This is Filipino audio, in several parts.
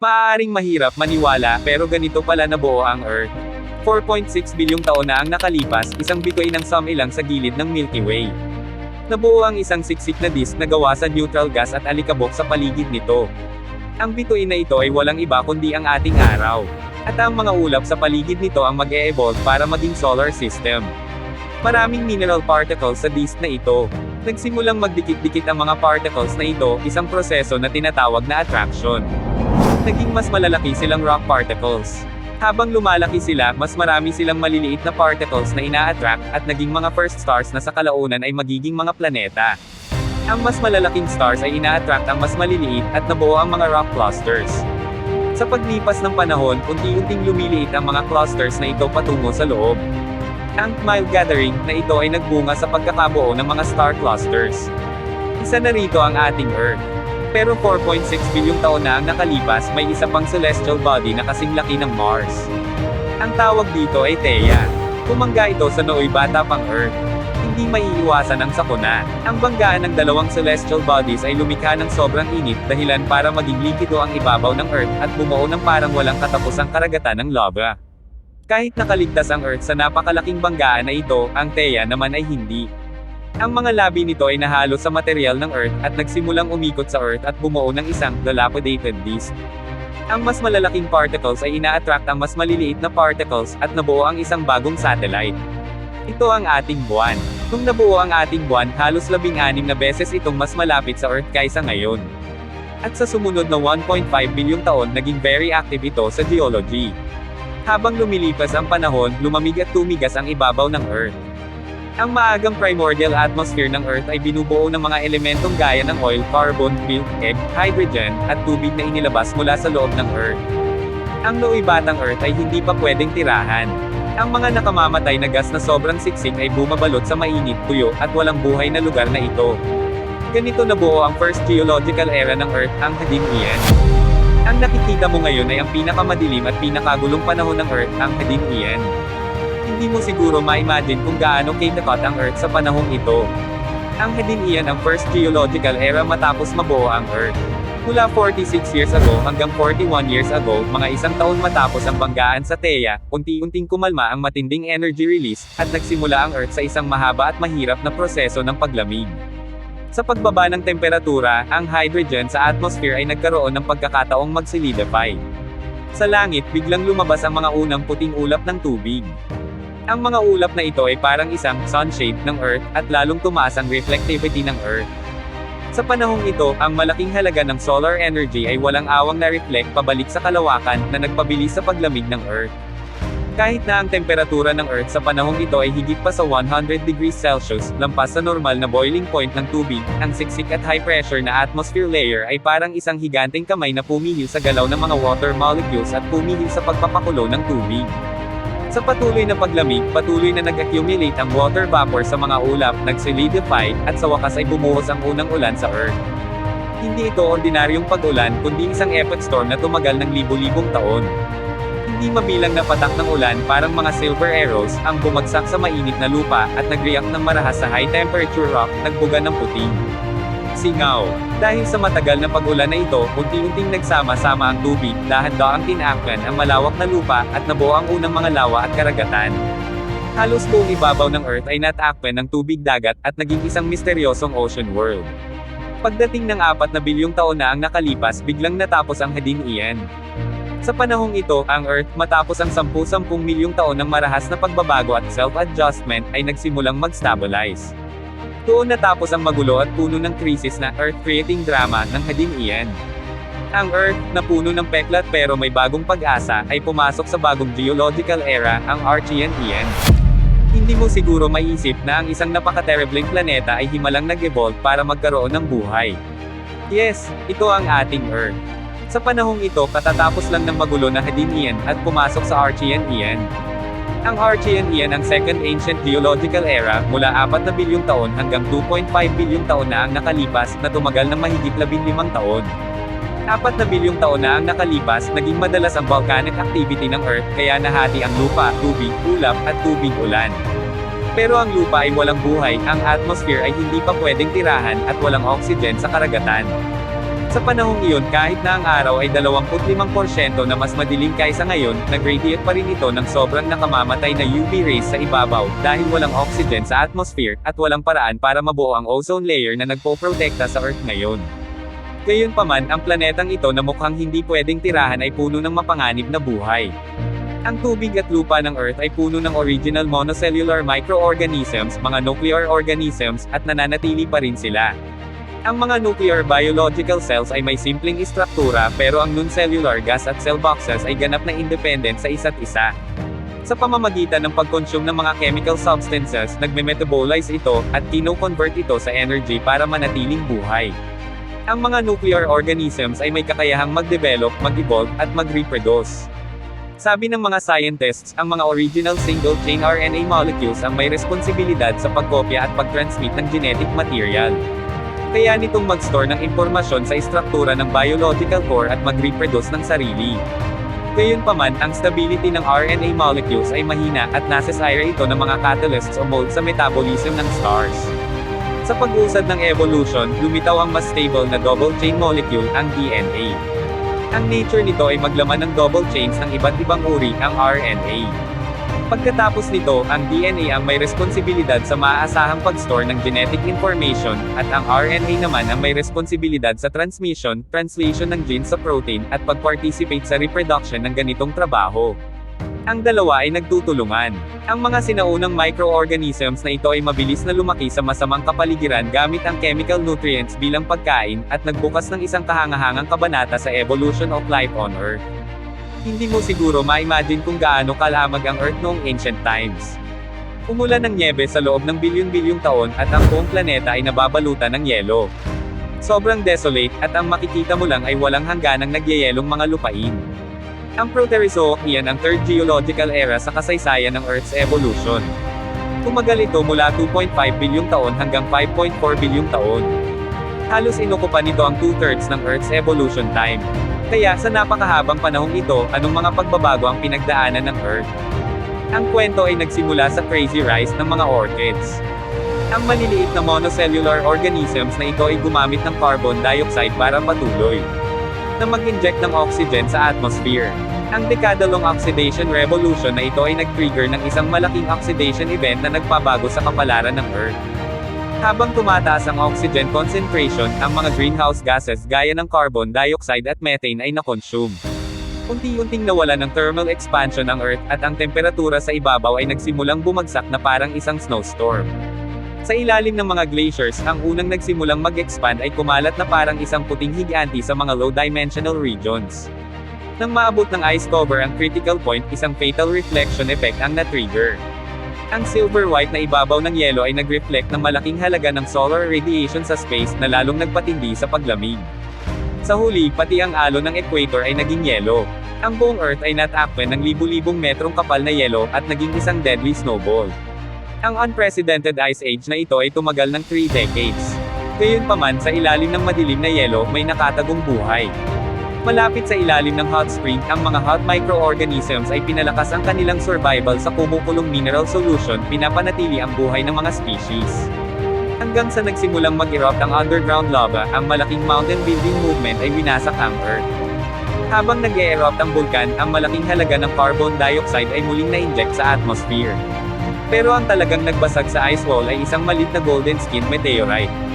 Maaaring mahirap maniwala pero ganito pala nabuo ang Earth. 4.6 bilyong taon na ang nakalipas, isang bituin ng sumilang sa gilid ng Milky Way. Nabuo ang isang siksik na disk na gawa sa neutral gas at alikabok sa paligid nito. Ang bituin na ito ay walang iba kundi ang ating araw. At ang mga ulap sa paligid nito ang mag-e-evolve para maging solar system. Maraming mineral particles sa disk na ito. Nagsimulang magdikit-dikit ang mga particles na ito, isang proseso na tinatawag na attraction. Naging mas malalaki silang rock particles. Habang lumalaki sila, mas marami silang maliliit na particles na ina-attract at naging mga first stars na sa kalaunan ay magiging mga planeta. Ang mas malalaking stars ay ina-attract ang mas maliliit at nabuo ang mga rock clusters. Sa paglipas ng panahon, unti-unting lumiliit ang mga clusters na ito patungo sa loob. Ang mile gathering na ito ay nagbunga sa pagkakabuo ng mga star clusters. Isa na rito ang ating Earth. Pero 4.6 bilyong taon na ang nakalipas, may isa pang celestial body na kasing laki ng Mars. Ang tawag dito ay Theia. Pumangga ito sa nooy bata pang Earth. Hindi maiiwasan ang sakuna. Ang banggaan ng dalawang celestial bodies ay lumikha ng sobrang init dahilan para maging likido ang ibabaw ng Earth at bumuo ng parang walang katapusang karagatan ng lava. Kahit nakaligtas ang Earth sa napakalaking banggaan na ito, ang Theia naman ay hindi. Ang mga labi nito ay nahalo sa material ng Earth at nagsimulang umikot sa Earth at bumuo ng isang dilapidated disk. Ang mas malalaking particles ay ina-attract ang mas maliliit na particles at nabuo ang isang bagong satellite. Ito ang ating buwan. Nung nabuo ang ating buwan, halos labing-anim na beses itong mas malapit sa Earth kaysa ngayon. At sa sumunod na 1.5 bilyong taon naging very active ito sa geology. Habang lumilipas ang panahon, lumamig at tumigas ang ibabaw ng Earth. Ang maagang primordial atmosphere ng Earth ay binubuo ng mga elementong gaya ng oil, carbon, milk, egg, hydrogen, at tubig na inilabas mula sa loob ng Earth. Ang nooy batang Earth ay hindi pa pwedeng tirahan. Ang mga nakamamatay na gas na sobrang siksik ay bumabalot sa mainit, tuyo, at walang buhay na lugar na ito. Ganito nabuo ang first geological era ng Earth, ang Hadean. Ang nakikita mo ngayon ay ang pinakamadilim at pinakagulong panahon ng Earth, ang Hadean. Hindi mo siguro ma-imagine kung gaano kaitakot ang Earth sa panahong ito. Ang Hadean ang first geological era matapos mabuo ang Earth. Mula 46 years ago hanggang 41 years ago, mga isang taon matapos ang banggaan sa Theia, unti-unting kumalma ang matinding energy release, at nagsimula ang Earth sa isang mahaba at mahirap na proseso ng paglamig. Sa pagbaba ng temperatura, ang hydrogen sa atmosphere ay nagkaroon ng pagkakataong mag-solidify. Sa langit, biglang lumabas ang mga unang puting ulap ng tubig. Ang mga ulap na ito ay parang isang sunshade ng Earth at lalong tumaas ang reflectivity ng Earth. Sa panahong ito, ang malaking halaga ng solar energy ay walang awang na-reflect pabalik sa kalawakan na nagpabilis sa paglamig ng Earth. Kahit na ang temperatura ng Earth sa panahong ito ay higit pa sa 100 degrees Celsius, lampas sa normal na boiling point ng tubig, ang siksik at high pressure na atmosphere layer ay parang isang higanteng kamay na pumihil sa galaw ng mga water molecules at pumihil sa pagpapakulo ng tubig. Sa patuloy na paglamig, patuloy na nag-accumulate ang water vapor sa mga ulap, nag-solidify, at sa wakas ay bumuhos ang unang ulan sa Earth. Hindi ito ordinaryong pag-ulan kundi isang epoch storm na tumagal ng libo-libong taon. Hindi mabilang na patak ng ulan parang mga silver arrows, ang bumagsak sa mainit na lupa, at nag-react ng marahas sa high temperature rock, nagbuga ng puting. Singaw. Dahil sa matagal na pag-ulan na ito, unti-unting nagsama-sama ang tubig, dahan-daang tinakpan ang malawak na lupa, at nabuo ang unang mga lawa at karagatan. Halos buong ibabaw ng Earth ay natakpan ng tubig dagat, at naging isang misteryosong ocean world. Pagdating ng apat na bilyong taon na ang nakalipas, biglang natapos ang Hadean. Sa panahong ito, ang Earth, matapos ang 10-10 milyong taon ng marahas na pagbabago at self-adjustment, ay nagsimulang mag-stabilize. Doon natapos ang magulo at puno ng krisis na Earth-creating drama ng Hadean. Ang Earth, na puno ng peklat pero may bagong pag-asa, ay pumasok sa bagong geological era, ang Archean. Hindi mo siguro maiisip na ang isang napaka-terribling planeta ay himalang nag-evolve para magkaroon ng buhay. Yes, ito ang ating Earth. Sa panahong ito, katatapos lang ng magulo na Hadean at pumasok sa Archean. Ang Archean ang second ancient geological era, mula 4 na bilyong taon hanggang 2.5 bilyong taon na ang nakalipas, na tumagal ng mahigit 15 taon. 4 na bilyong taon na ang nakalipas, naging madalas ang volcanic activity ng Earth, kaya nahati ang lupa, tubig, ulap, at tubig ulan. Pero ang lupa ay walang buhay, ang atmosphere ay hindi pa pwedeng tirahan, at walang oxygen sa karagatan. Sa panahong iyon kahit na ang araw ay 25% na mas madilim kaysa ngayon, nag-radiate pa rin ito ng sobrang nakamamatay na UV rays sa ibabaw, dahil walang oxygen sa atmosphere, at walang paraan para mabuo ang ozone layer na nagpoprotekta sa Earth ngayon. Gayunpaman, ang planetang ito na mukhang hindi pwedeng tirahan ay puno ng mapanganib na buhay. Ang tubig at lupa ng Earth ay puno ng original monocellular microorganisms, mga nuclear organisms, at nananatili pa rin sila. Ang mga nuclear biological cells ay may simpleng istruktura pero ang non-cellular gas at cell boxes ay ganap na independent sa isa't isa. Sa pamamagitan ng pag-consume ng mga chemical substances, nagme-metabolize ito, at kino-convert ito sa energy para manatiling buhay. Ang mga nuclear organisms ay may kakayahang mag-develop, mag-evolve, at mag-reproduce. Sabi ng mga scientists, ang mga original single-chain RNA molecules ang may responsibilidad sa pagkopya at pag-transmit ng genetic material. Kaya nitong mag-store ng impormasyon sa istruktura ng biological core at mag-reproduce ng sarili. Gayunpaman, ang stability ng RNA molecules ay mahina at nasasire ito ng mga catalysts o mold sa metabolism ng stars. Sa pag-usad ng evolution, lumitaw ang mas stable na double chain molecule, ang DNA. Ang nature nito ay maglaman ng double chains ng iba't ibang uri, ang RNA. Pagkatapos nito, ang DNA ang may responsibilidad sa maaasahang pag-store ng genetic information, at ang RNA naman ang may responsibilidad sa transmission, translation ng genes sa protein, at pag-participate sa reproduction ng ganitong trabaho. Ang dalawa ay nagtutulungan. Ang mga sinaunang microorganisms na ito ay mabilis na lumaki sa masamang kapaligiran gamit ang chemical nutrients bilang pagkain, at nagbukas ng isang kahangahangang kabanata sa evolution of life on Earth. Hindi mo siguro ma-imagine kung gaano kalamag ang Earth noong ancient times. Umulan ng niebe sa loob ng bilyon-bilyong taon at ang buong planeta ay nababalutan ng yelo. Sobrang desolate, at ang makikita mo lang ay walang hangganang nagyayelong mga lupain. Ang Proterozoic iyan ang third geological era sa kasaysayan ng Earth's evolution. Tumagal ito mula 2.5 bilyong taon hanggang 5.4 bilyong taon. Halos inukupan nito ang two-thirds ng Earth's evolution time. Kaya sa napakahabang panahong ito, anong mga pagbabago ang pinagdaanan ng Earth? Ang kwento ay nagsimula sa crazy rise ng mga orchids. Ang maliliit na monocellular organisms na ito ay gumamit ng carbon dioxide para patuloy na mag-inject ng oxygen sa atmosphere. Ang dekadalong oxidation revolution na ito ay nag-trigger ng isang malaking oxidation event na nagpabago sa kapalaran ng Earth. Habang tumataas ang oxygen concentration, ang mga greenhouse gases gaya ng carbon dioxide at methane ay nakonsume. Unti-unting nawala ng thermal expansion ang Earth at ang temperatura sa ibabaw ay nagsimulang bumagsak na parang isang snowstorm. Sa ilalim ng mga glaciers, ang unang nagsimulang mag-expand ay kumalat na parang isang puting higanti sa mga low-dimensional regions. Nang maabot ng ice cover ang critical point, isang fatal reflection effect ang na-trigger. Ang silver-white na ibabaw ng yelo ay nag-reflect ng malaking halaga ng solar radiation sa space na lalong nagpatindi sa paglamig. Sa huli, pati ang alo ng equator ay naging yelo. Ang buong Earth ay natakpan ng libu-libong metrong kapal na yelo at naging isang deadly snowball. Ang unprecedented ice age na ito ay tumagal ng 3 decades. Gayunpaman sa ilalim ng madilim na yelo may nakatagong buhay. Malapit sa ilalim ng hot spring, ang mga hot microorganisms ay pinalakas ang kanilang survival sa kumukulong mineral solution, pinapanatili ang buhay ng mga species. Hanggang sa nagsimulang mag-erupt ang underground lava, ang malaking mountain building movement ay winasak ang Earth. Habang nag-e-erupt ang bulkan, ang malaking halaga ng carbon dioxide ay muling na-inject sa atmosphere. Pero ang talagang nagbasag sa ice wall ay isang malit na golden skin meteorite.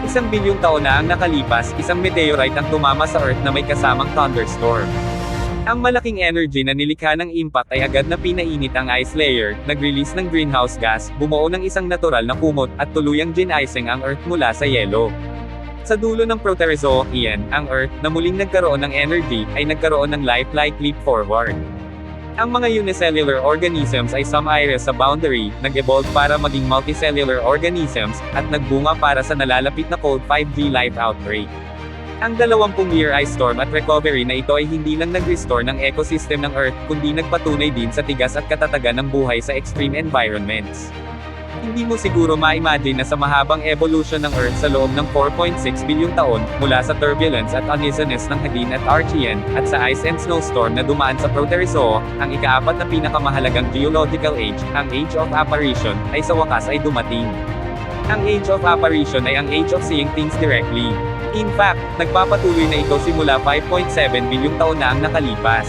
Isang bilyong taon na ang nakalipas, isang meteorite ang tumama sa Earth na may kasamang thunderstorm. Ang malaking energy na nilikha ng impact ay agad na pinainit ang ice layer, nag-release ng greenhouse gas, bumuo ng isang natural na kumot, at tuluyang gin-icing ang Earth mula sa yelo. Sa dulo ng Proterozoic iyan, ang Earth, na muling nagkaroon ng energy, ay nagkaroon ng lifelike leap forward. Ang mga unicellular organisms ay sumire sa boundary, nag-evolve para maging multicellular organisms, at nagbunga para sa nalalapit na cold 5G life outbreak. Ang 20-year ice storm at recovery na ito ay hindi lang nag-restore ng ecosystem ng Earth, kundi nagpatunay din sa tigas at katatagan ng buhay sa extreme environments. Hindi mo siguro ma-imagine na sa mahabang evolution ng Earth sa loob ng 4.6 bilyong taon, mula sa turbulence at uneasiness ng Hadin at Archean, at sa ice and snowstorm na dumaan sa Proterozoa, ang ikaapat na pinakamahalagang geological age, ang Age of Apparition, ay sa wakas ay dumating. Ang Age of Apparition ay ang Age of Seeing Things Directly. In fact, nagpapatuloy na ito simula 5.7 bilyong taon na ang nakalipas.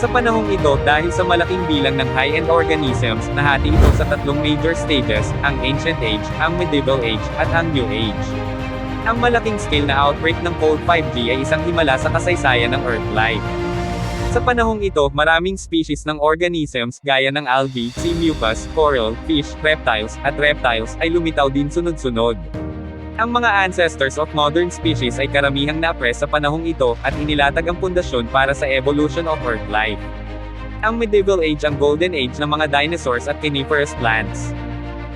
Sa panahong ito, dahil sa malaking bilang ng high-end organisms, nahati ito sa tatlong major stages, ang Ancient Age, ang Medieval Age, at ang New Age. Ang malaking scale na outbreak ng Cold 5G ay isang himala sa kasaysayan ng Earth life. Sa panahong ito, maraming species ng organisms gaya ng algae, sea mucus, coral, fish, reptiles, at reptiles ay lumitaw din sunod-sunod. Ang mga ancestors of modern species ay karamihang na-press sa panahong ito at inilatag ang pundasyon para sa evolution of Earth life. Ang Medieval Age ang Golden Age ng mga dinosaurs at coniferous plants.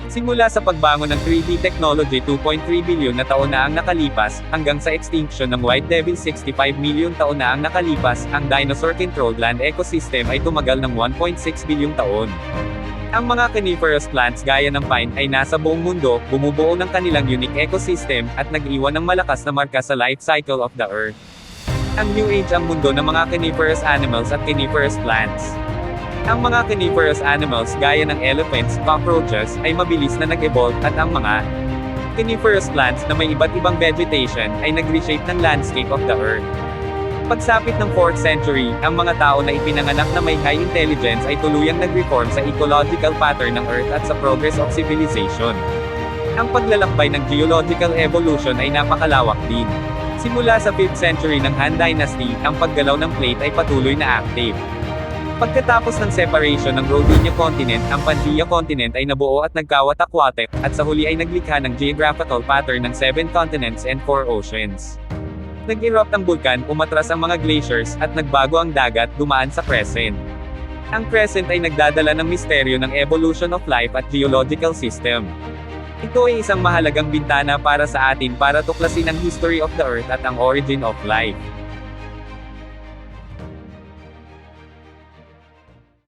Simula sa pagbangon ng 3D technology 2.3 bilyon na taon na ang nakalipas, hanggang sa extinction ng White Devil 65 million taon na ang nakalipas, ang dinosaur-controlled land ecosystem ay tumagal ng 1.6 bilyong taon. Ang mga coniferous plants gaya ng pine ay nasa buong mundo, bumubuo ng kanilang unique ecosystem, at nag-iwan ng malakas na marka sa life cycle of the Earth. Ang New Age ang mundo ng mga coniferous animals at coniferous plants. Ang mga coniferous animals gaya ng elephants, cockroaches, ay mabilis na nag-evolve at ang mga coniferous plants na may iba't ibang vegetation ay nag-reshape ng landscape of the earth. Pagsapit ng 4th century, ang mga tao na ipinanganak na may high intelligence ay tuluyang nag-reform sa ecological pattern ng Earth at sa progress of civilization. Ang paglalakbay ng geological evolution ay napakalawak din. Simula sa 5th century ng Han Dynasty, ang paggalaw ng plate ay patuloy na active. Pagkatapos ng separation ng Rodinia Continent, ang Pangaea Continent ay nabuo at nagkawatak-watek, at sa huli ay naglikha ng geographical pattern ng 7 continents and 4 oceans. Nag-erupt ang bulkan, umatras ang mga glaciers, at nagbago ang dagat, dumaan sa crescent. Ang crescent ay nagdadala ng misteryo ng evolution of life at geological system. Ito ay isang mahalagang bintana para sa atin para tuklasin ang history of the Earth at ang origin of life.